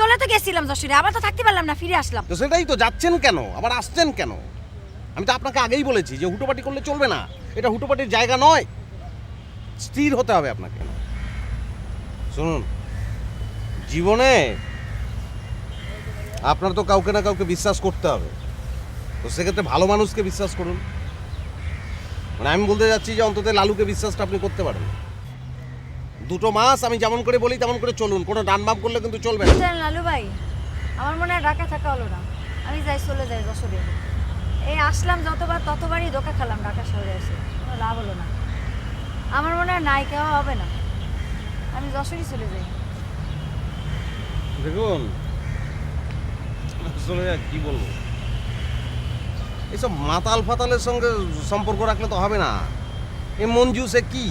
চলে তো গেছিলাম যশোরে আবার তো থাকতে পারলাম না, ফিরে আসলাম। তো সেটাই তো, যাচ্ছেন কেন? আবার আসছেন কেন? আমি তো আপনাকে আগেই বলেছি যে হুটোপাটি করলে চলবে না। এটা হুটোপাটির জায়গা নয়। স্থির হতে হবে আপনাকে। শুনুন, জীবনে আপনার তো কাউকে না কাউকে বিশ্বাস করতে হবে। তো সেক্ষেত্রে ভালো মানুষকে বিশ্বাস করুন। মানে আমি বলতে যাচ্ছি যে অন্তত লালুকে বিশ্বাসটা আপনি করতে পারেন। দুটো মাস আমি যেমন করে বলি তেমন করে চলুন। কোনো ডান বাম করলে কিন্তু চলবে না। বুঝলেন লালু ভাই আমার মনে হয় ঢাকা থাকা হলো না। আমি যাই চলে যাই যশোরে। এই আসলাম যতবার ততবারই ধোকা খেলাম ঢাকা শহরে এসে। কোনো লাভ হলো না। আমার মনে হয় নাই কেওয়া হবে না। আমি যশোরই চলে যাই। দেখুন আসলে কি বলব? এইসব মাতাল ফাতালের সঙ্গে সম্পর্ক রাখলে তো হবে না। এ মঞ্জু সে কি?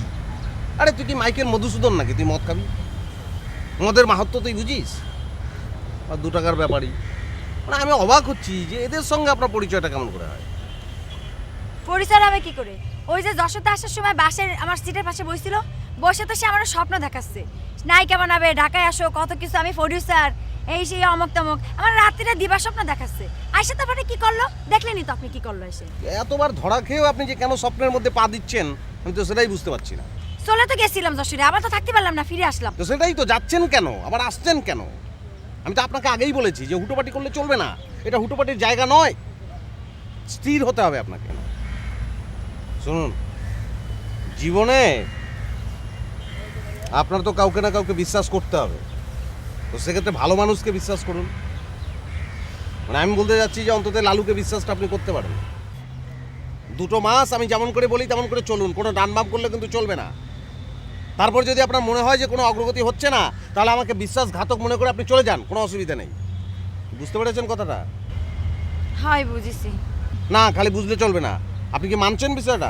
আরে তুই কি মাইকেল মধুসূদন নাকি? তুই মদ খাবি? মদের মাহাত্ম তুই বুঝিস? আর দু টাকার ব্যাপারই। মানে আমি অবাক হচ্ছি যে এদের সঙ্গে আপনার পরিচয়টা কেমন করে হয়? পরিচয় হবে কি করে? ওই যে যশোতে আসার সময় বাসের আমার সিটের পাশে বসছিল বসে তো সে আমার স্বপ্ন দেখাচ্ছে। নায়িকা বানাবে ঢাকায় আসো কত কিছু আমি প্রডিউসার এই সেই অমক তমক। আমার রাত্রিরে দিবা স্বপ্ন দেখাচ্ছে। আইসা তারপরে কি করল? দেখলেনি তো আপনি কি করল এসে। এতবার ধরা খেয়েও আপনি যে কেন স্বপ্নের মধ্যে পা দিচ্ছেন আমি তো সেটাই বুঝতে পারছি না। চলে তো গেছিলাম যশোরে আবার তো থাকতে পারলাম না, ফিরে আসলাম। তো সেটাই তো, যাচ্ছেন কেন? আবার আসছেন কেন? আমি তো আপনাকে আগেই বলেছি যে হুটোপাটি করলে চলবে না। এটা হুটোপাটির জায়গা নয়। স্থির হতে হবে আপনাকে। শুনুন, জীবনে আপনার তো কাউকে না কাউকে বিশ্বাস করতে হবে। তো সেক্ষেত্রে ভালো মানুষকে বিশ্বাস করুন। মানে আমি বলতে যাচ্ছি যে অন্তত লালুকে বিশ্বাসটা আপনি করতে পারেন। দুটো মাস আমি যেমন করে বলি, তেমন করে চলুন। কোনো ডান বাম করলে কিন্তু চলবে না। তারপর যদি আপনার মনে হয় যে কোনো অগ্রগতি হচ্ছে না তাহলে আমাকে বিশ্বাসঘাতক মনে করে আপনি চলে যান কোনো অসুবিধা নেই। বুঝতে পেরেছেন কথাটা? হাই বুঝেছি। না খালি বুঝলে চলবে না। আপনি কি মানছেন বিষয়টা?